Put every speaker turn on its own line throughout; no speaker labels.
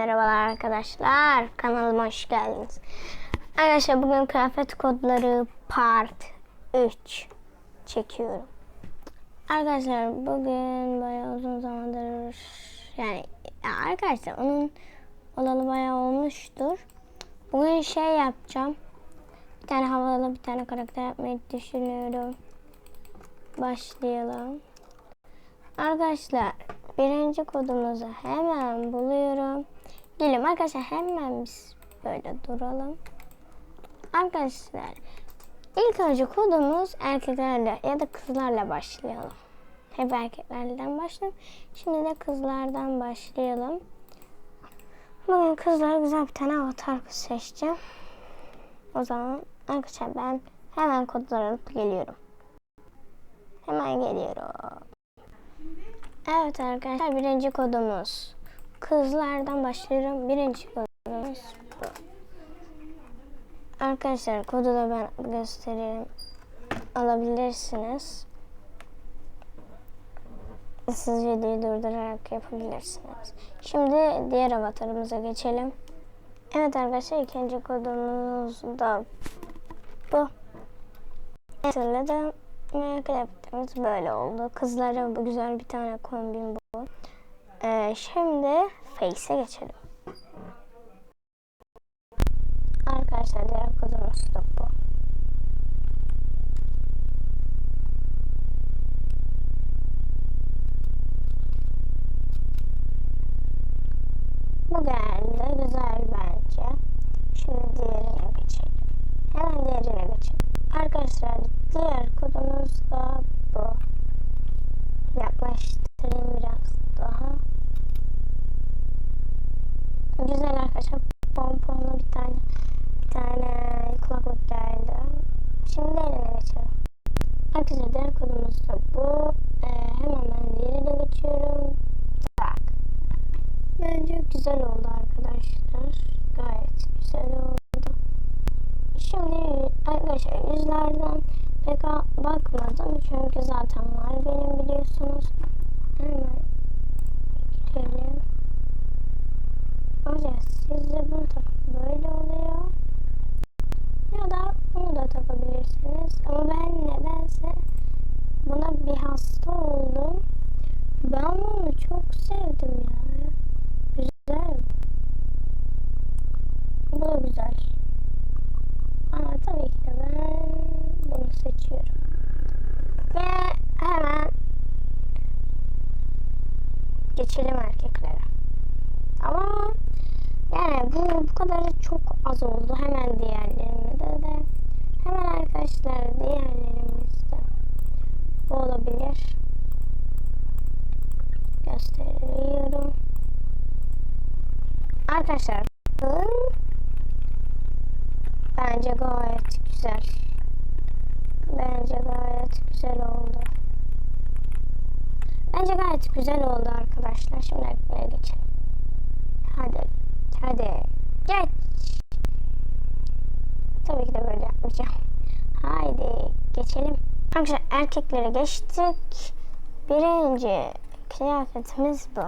Merhabalar arkadaşlar. Kanalıma hoş geldiniz. Arkadaşlar bugün kıyafet kodları part 3 çekiyorum. Arkadaşlar bugün bayağı uzun zamandır yani ya arkadaşlar onun olalı bayağı olmuştur. Bugün şey yapacağım. Bir tane havalı bir tane karakter yapmayı düşünüyorum. Başlayalım. Arkadaşlar birinci kodumuzu hemen buluyorum. Gelin arkadaşlar hemen biz böyle duralım. Arkadaşlar ilk önce kodumuz erkeklerle ya da kızlarla başlayalım. Hep erkeklerden başlayalım. Şimdi de kızlardan başlayalım. Bugün kızlara güzel bir tane avatar kız seçeceğim. O zaman arkadaşlar ben hemen kodları alıp geliyorum. Hemen geliyorum. Evet arkadaşlar birinci kodumuz. Kızlardan başlıyorum. Birinci kodumuz bu. Arkadaşlar kodu da ben göstereyim. Alabilirsiniz. Siz videoyu durdurarak yapabilirsiniz. Şimdi diğer avatarımıza geçelim. Evet arkadaşlar ikinci kodumuz da bu. Hatırladım. Kıyafetimiz böyle oldu. Kızlara bu güzel bir tane kombin bu. Ee, şimdi Face'e geçelim. Güzel oldu arkadaşlar. Gayet güzel oldu. Şimdi arkadaşlar yüzlerden pek bakmadım çünkü zaten var benim biliyorsunuz. Hemen girelim. Hocam sizce bunu geçelim erkeklere. Ama yani bu bu kadarı çok az oldu. Hemen diğerlerine de, hemen arkadaşlar diğerlerimizde bu olabilir. Gösteriyorum. Arkadaşlar. Bence gayet güzel. Bence gayet güzel oldu. Gayet güzel oldu arkadaşlar. Şimdi erkeklere geçelim. Hadi. Hadi. Geç. Tabii ki de böyle yapmayacağım. Haydi geçelim. Arkadaşlar erkeklere geçtik. Birinci kıyafetimiz bu.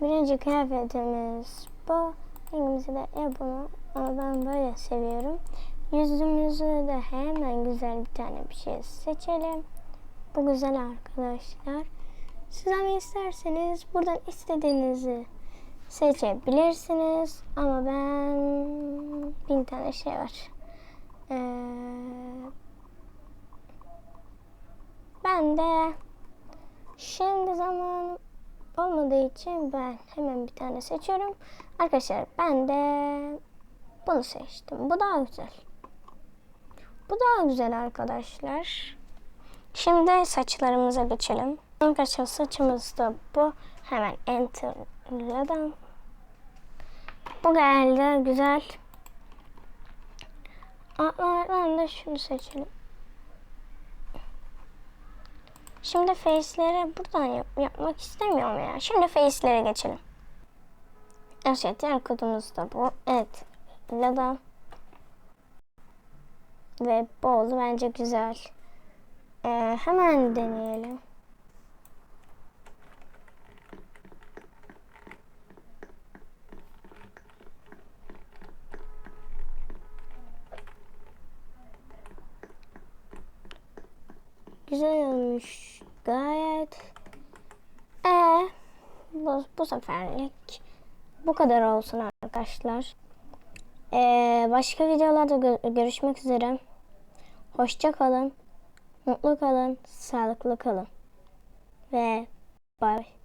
Birinci kıyafetimiz bu. Rengimizi de e bunu ama ben böyle seviyorum. Yüzümüzü de hemen güzel bir tane bir şey seçelim. Bu güzel arkadaşlar. Siz ama isterseniz buradan istediğinizi seçebilirsiniz. Ama ben bin tane şey var. Ee, ben de şimdi zaman olmadığı için ben hemen bir tane seçiyorum. Arkadaşlar ben de bunu seçtim. Bu daha güzel. Bu daha güzel arkadaşlar. Şimdi saçlarımıza geçelim. Arkadaşlar saçımız da bu. Hemen enter'ladım. Bu geldi. Güzel. Altlardan da şunu seçelim. Şimdi face'leri buradan yap yapmak istemiyorum ya. Şimdi face'lere geçelim. Evet, diğer kodumuz da bu. Evet. Lada. Ve bu oldu. Bence güzel. Ee, hemen deneyelim. Güzel olmuş. Gayet. Ee, bu, bu seferlik bu kadar olsun arkadaşlar. Ee, başka videolarda gö görüşmek üzere. Hoşça kalın. Mutlu kalın. Sağlıklı kalın. Ve bay.